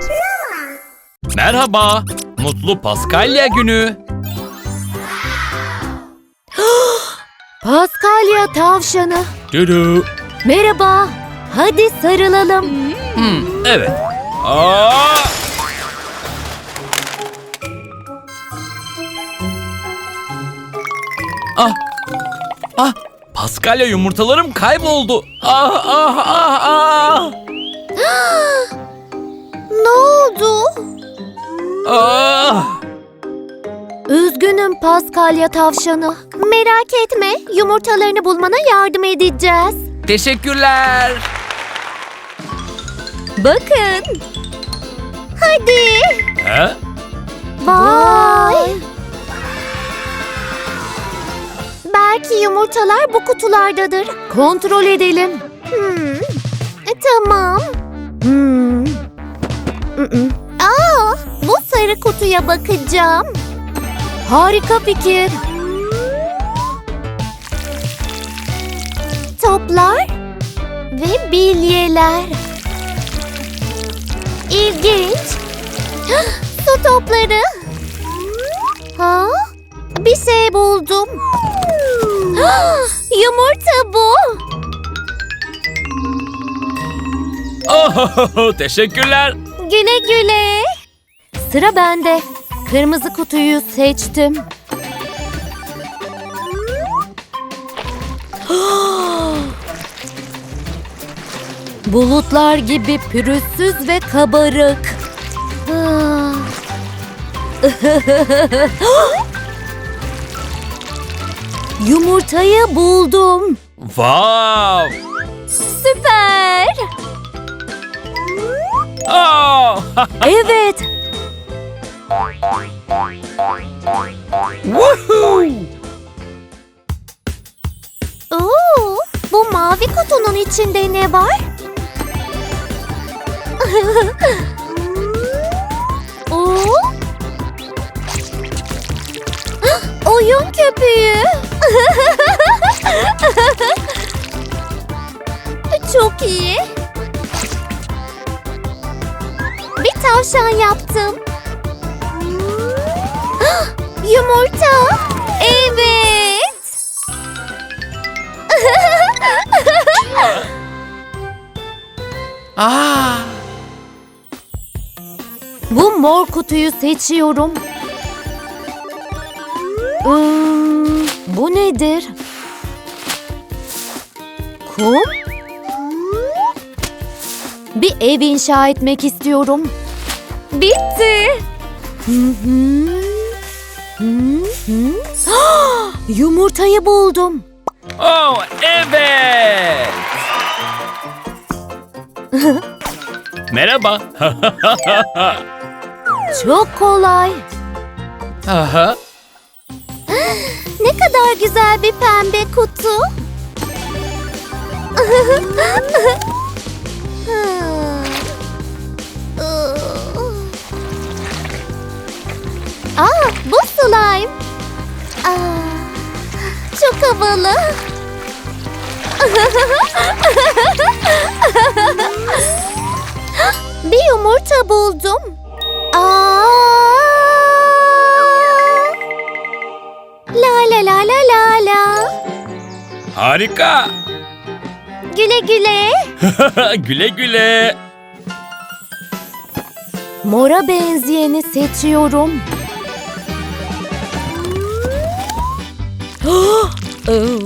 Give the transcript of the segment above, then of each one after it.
Saçmalama. Merhaba, mutlu Paskalya günü. Paskalya tavşanı. Düdü. Merhaba. Hadi sarılalım. Hmm, evet. Aa! Ah! Ah! Paskalya yumurtalarım kayboldu. Ah ah ah ah! Paskalya tavşanı. Merak etme, yumurtalarını bulmana yardım edeceğiz. Teşekkürler. Bakın. Hadi. He? Vay. Belki yumurtalar bu kutulardadır. Kontrol edelim. Hmm. e, Tamam. Hmm. Aa, bu sarı kutuya bakacağım. Harika fikir. Toplar ve bilyeler. İlginç. Su topları. Ha? Bir şey buldum. Yumurta bu. Oh, teşekkürler. Güle güle. Sıra bende. Kırmızı kutuyu seçtim. Bulutlar gibi pürüzsüz ve kabarık. Yumurtayı buldum. Wow! Süper. Oh! Evet. Woohoo! Oo, bu mavi kutunun içinde ne var? Oo. Oyun köpüğü. Çok iyi. Bir tavşan yaptım. Yumurta. Evet. Ah! Bu mor kutuyu seçiyorum. Hmm, bu nedir? Kum? Bir ev inşa etmek istiyorum. Bitti. Hı. Hı hı. Yumurtayı buldum. Oh, evet. Merhaba. Çok kolay. Aha. Ne kadar güzel bir pembe kutu. havalı. bir yumurta buldum. Aa! La la la la la la. Harika. Güle güle. güle güle. Mora benzeyeni seçiyorum. Oh.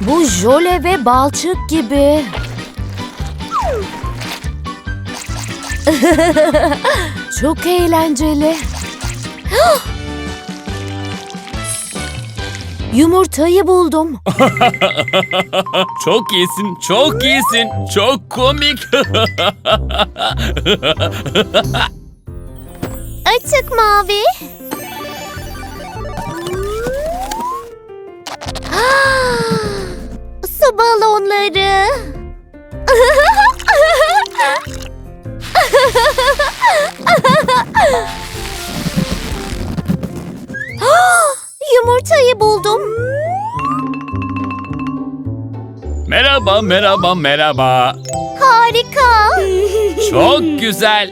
Bu jöle ve balçık gibi. Çok eğlenceli. Yumurtayı buldum. Çok iyisin, çok iyisin. Çok komik. Açık mavi. Su balonları. Yumurtayı buldum. Merhaba. Merhaba, merhaba, merhaba. Harika. Çok güzel.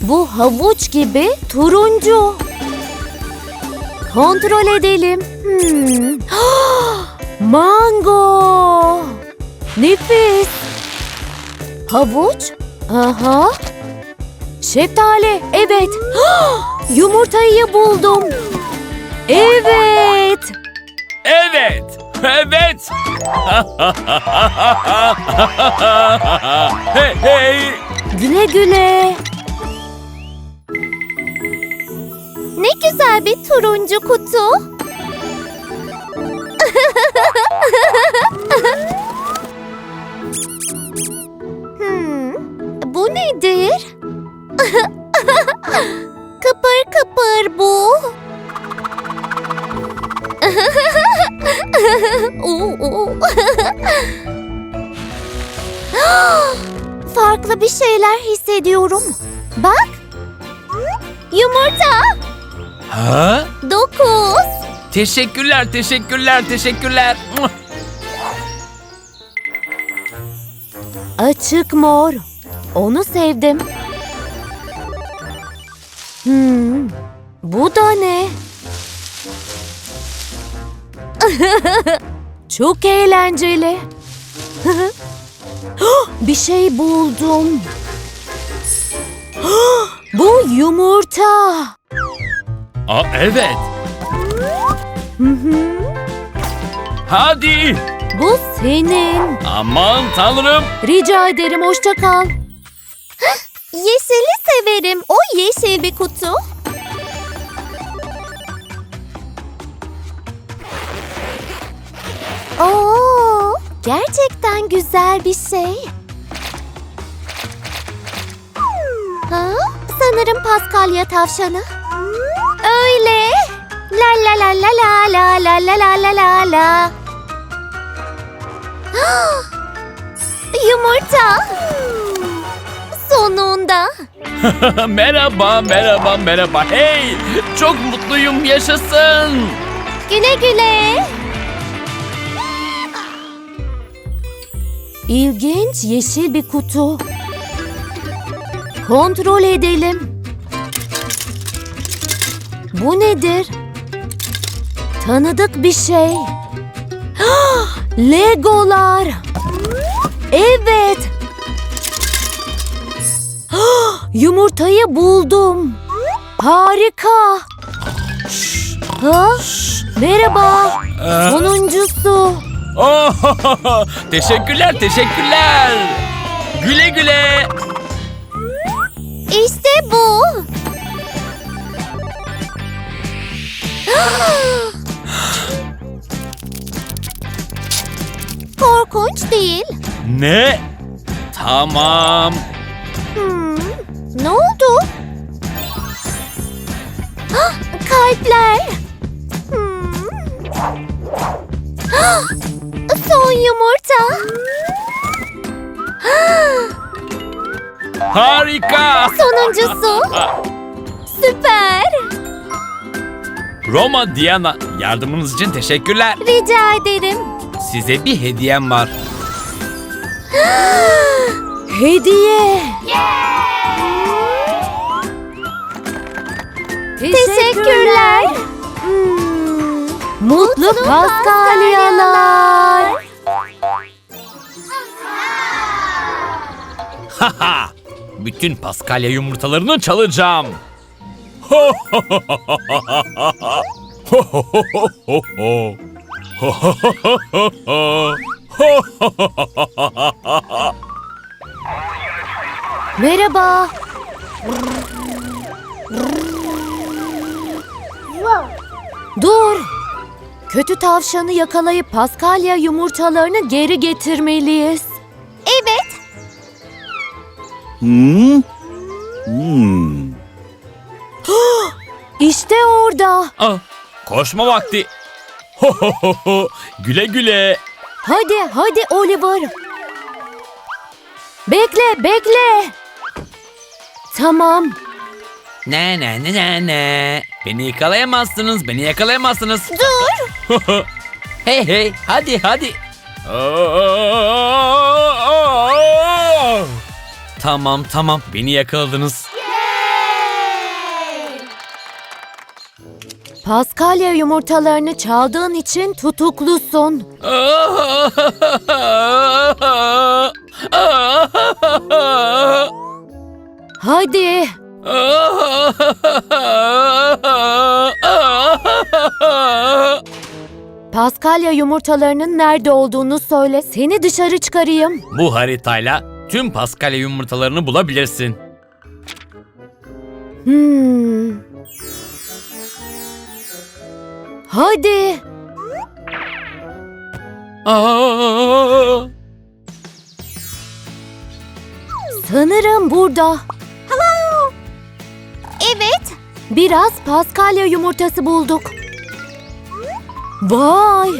Bu havuç gibi turuncu. Kontrol edelim. Hmm. Mango. Nefis. Havuç. Aha. Şeftali. Evet. Yumurtayı buldum. Evet. Evet, evet. hey, hey. Güle güle. Ne güzel bir turuncu kutu. hmm, bu nedir? kıpır kıpır bu. Farklı bir şeyler hissediyorum. Bak. Yumurta. Ha? Dokuz. Teşekkürler, teşekkürler, teşekkürler. Açık mor. Onu sevdim. Hmm. Bu da ne? Çok eğlenceli. bir şey buldum. Bu yumurta. Aa, evet. Hı hı. Hadi. Bu senin. Aman tanrım. Rica ederim hoşça kal. Yeşili severim. O yeşil bir kutu. Oo, gerçekten güzel bir şey. Ha? Sanırım Paskalya tavşanı. Öyle. La la la la la la la la la la la la. Yumurta. Sonunda. merhaba, merhaba, merhaba. Hey, çok mutluyum, yaşasın. Güle güle. İlginç yeşil bir kutu. Kontrol edelim. Bu nedir? Tanıdık bir şey. Ah, Legolar. Evet. Ah, Yumurtayı buldum. Harika. Ha? Merhaba. Ee, Sonuncusu. oh, teşekkürler, teşekkürler. Güle güle. İşte bu. Korkunç değil. Ne? Tamam. Hmm, ne oldu? Hah, Kalpler. Hmm. Hah, Son yumurta. Harika. Sonuncusu. Süper. Roma Diana, yardımınız için teşekkürler. Rica ederim. Size bir hediyem var. Hediye. Teşekkürler. Hmm, Mutlu Paskalyalar. Haha! Bütün Paskalya yumurtalarını çalacağım. Merhaba. Dur. Kötü tavşanı yakalayıp Paskalya yumurtalarını geri getirmeliyiz. Evet. Hmm? Hmm. Ah, koşma vakti. Ho ho ho ho. Güle güle. Hadi, hadi Oliver. Bekle, bekle. Tamam. Ne ne ne ne ne. Beni yakalayamazsınız, beni yakalayamazsınız. Dur. Hey hey hadi hadi. Tamam tamam beni yakaladınız. Paskalya yumurtalarını çaldığın için tutuklusun. Hadi. Paskalya yumurtalarının nerede olduğunu söyle. Seni dışarı çıkarayım. Bu haritayla tüm Paskalya yumurtalarını bulabilirsin. Hmm. Hadi. Aa! Sanırım burada. Hello. Evet. Biraz Paskalya yumurtası bulduk. Vay!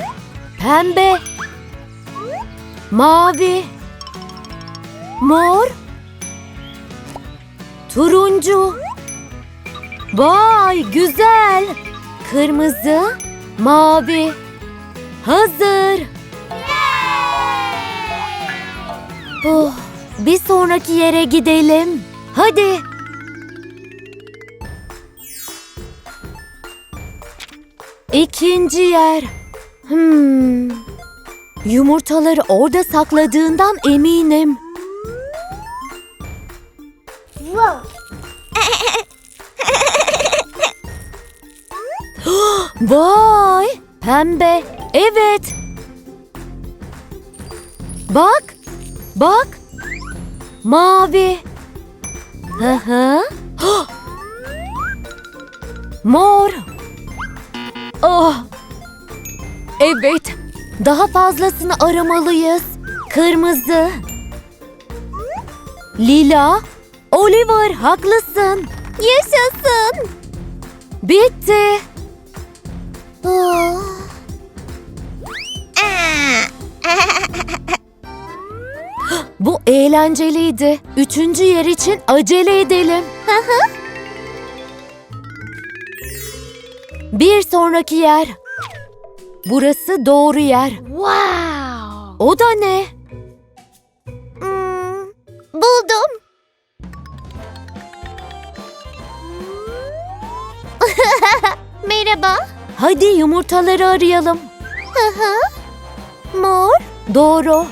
Pembe. Mavi. Mor. Turuncu. Vay güzel. Kırmızı, mavi. Hazır. Oh, bir sonraki yere gidelim. Hadi. İkinci yer. Hmm. Yumurtaları orada sakladığından eminim. Vay! Pembe. Evet. Bak. Bak. Mavi. Hı hı. Mor. Oh. Evet. Daha fazlasını aramalıyız. Kırmızı. Lila. Oliver haklısın. Yaşasın. Bitti. Bu eğlenceliydi. Üçüncü yer için acele edelim. Bir sonraki yer. Burası doğru yer. Wow. O da ne? Hmm, buldum. Merhaba. Hadi yumurtaları arayalım. Hı hı. Mor. Doğru.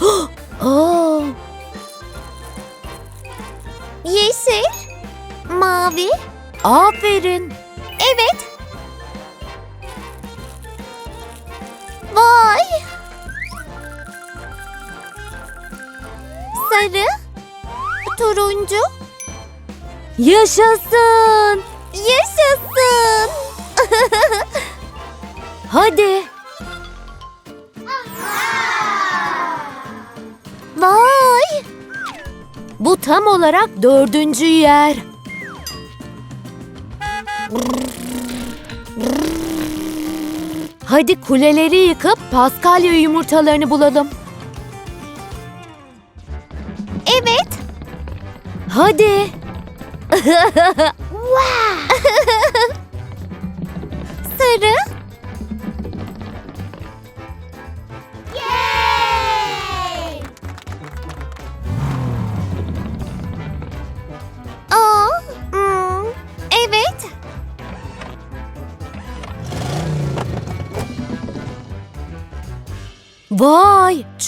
Aa, Yeşil. Mavi. aferin. Evet. Vay. Sarı. Turuncu. Yaşasın. Yaşasın. Tam olarak dördüncü yer. Hadi kuleleri yıkıp Paskalya yumurtalarını bulalım. Evet. Hadi.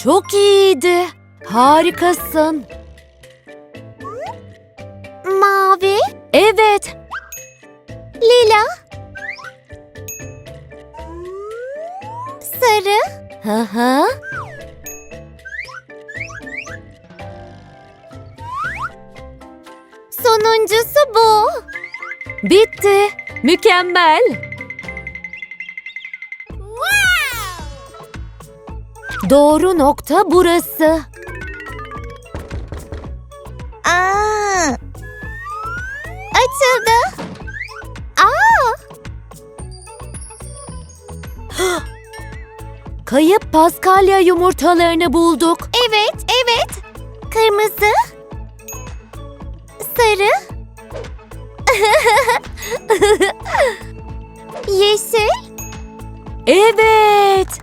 çok iyiydi. Harikasın. Mavi, Evet, lila. Sarı, Hı hı. sonuncusu bu. Bitti. Mükemmel. Doğru nokta burası. Aa. Açıldı. Aa, Kayıp Paskalya yumurtalarını bulduk. evet, evet. Kırmızı. Sarı. Yeşil. Evet.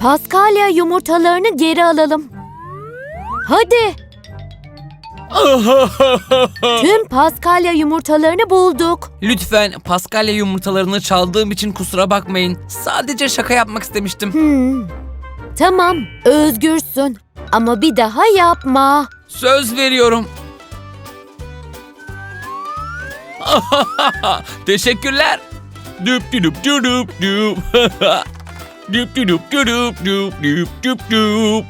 Paskalya yumurtalarını geri alalım. Hadi. Tüm Paskalya yumurtalarını bulduk. Lütfen Paskalya yumurtalarını çaldığım için kusura bakmayın. Sadece şaka yapmak istemiştim. Hmm. Tamam, özgürsün. Ama bir daha yapma. Söz veriyorum. Teşekkürler. Düp düp düp düp düp. Düp düp düp düp düp düp düp düp.